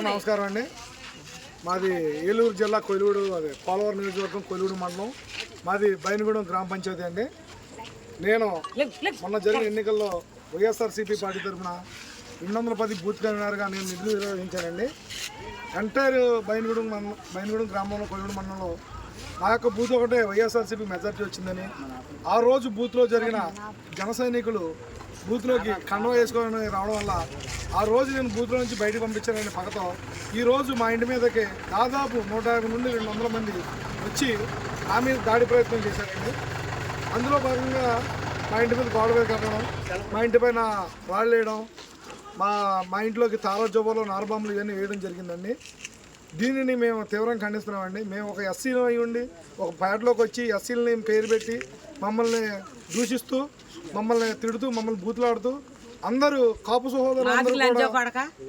అందరికీ నమస్కారం అండి. మాది ఏలూరు జిల్లా కొయిలూడు అదే పోలవరం నియోజకవర్గం కొయిలూడు మండలం. మాది బైనగూడెం గ్రామ పంచాయతీ అండి. నేను మొన్న జరిగిన ఎన్నికల్లో వైఎస్ఆర్సీపీ పార్టీ తరఫున రెండు వందల పది బూత్ కన్వీనర్గా నేను నిధులు నిర్వహించానండి. ఎంటైర్ బైనగూడెం మండలం బైనగూడెం గ్రామంలో కొయిలూడు మండలంలో నా యొక్క బూత్ ఒకటే వైఎస్ఆర్సీపీ మెజార్టీ వచ్చిందని. ఆ రోజు బూత్లో జరిగిన జన సైనికులు బూత్లోకి కండవ వేసుకొని రావడం వల్ల ఆ రోజు నేను బూత్లో నుంచి బయటకు పంపించానని పగతో ఈరోజు మా ఇంటి మీదకి దాదాపు నూట యాభై నుండి రెండు వందల మంది వచ్చి నా మీద దాడి ప్రయత్నం చేశారండి. అందులో భాగంగా మా ఇంటి మీద గోడ మీద కట్టడం మా ఇంటి పైన రాళ్ళు వేయడం మా మా ఇంట్లోకి తారా జోబలో నారబాంబులు ఇవన్నీ వేయడం జరిగిందండి. దీనిని మేము తీవ్రంగా ఖండిస్తున్నామండి. మేము ఒక ఎస్సీలో అయి ఉండి ఒక పేటలోకి వచ్చి ఎస్సీలని పేరు పెట్టి మమ్మల్ని దూషిస్తూ మమ్మల్ని తిడుతూ మమ్మల్ని బూతులాడుతూ అందరూ కాపు సహోదరులు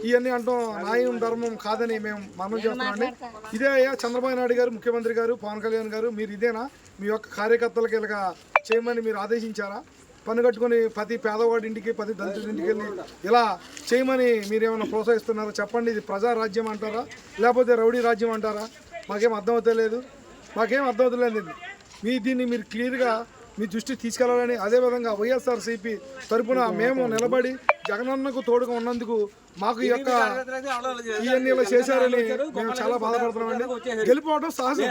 ఇవన్నీ అంటాం న్యాయం ధర్మం కాదని మేము మనం చేస్తున్నామండి. ఇదే అయ్యా చంద్రబాబు నాయుడు గారు ముఖ్యమంత్రి గారు పవన్ కళ్యాణ్ గారు మీరు ఇదేనా? మీ యొక్క కార్యకర్తలకి ఇలాగా చేయమని మీరు ఆదేశించారా? పన్ను కట్టుకొని ప్రతి పేదవాడి ఇంటికి ప్రతి దళితుడి ఇంటికి వెళ్ళి ఇలా చేయమని మీరు ఏమైనా ప్రోత్సహిస్తున్నారా? చెప్పండి ఇది ప్రజా రాజ్యం అంటారా? లేకపోతే రౌడీ రాజ్యం అంటారా? మాకేం అర్థమవుతలేదు. మాకేం అర్థమవుతలేదు. మీ దీన్ని మీరు క్లియర్గా మీ దృష్టి తీసుకెళ్ళాలని అదేవిధంగా వైఎస్ఆర్సీపీ తరపున మేము నిలబడి జగనన్నకు తోడుగా ఉన్నందుకు మాకు ఈ యొక్క ఇవన్నీ చేశారని మేము చాలా బాధపడుతున్నామండి. గెలిపోవడం సహజం.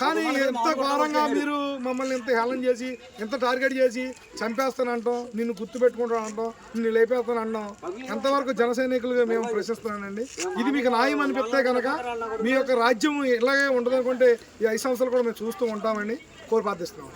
కానీ ఎంత ఘోరంగా మీరు మమ్మల్ని ఇంత హేళన చేసి ఎంత టార్గెట్ చేసి చంపేస్తానంటాం నిన్ను గుర్తు పెట్టుకుంటాను అంటాం నిన్ను లేపేస్తాను అంటాం ఎంతవరకు జన సైనికులుగా మేము ప్రశ్నిస్తున్నానండి. ఇది మీకు న్యాయం అనిపిస్తే కనుక మీ యొక్క రాజ్యం ఇలాగే ఉండదనుకుంటే ఈ ఐదు సంవత్సరాలు కూడా మేము చూస్తూ ఉంటామని కోరి ప్రార్థిస్తున్నాం.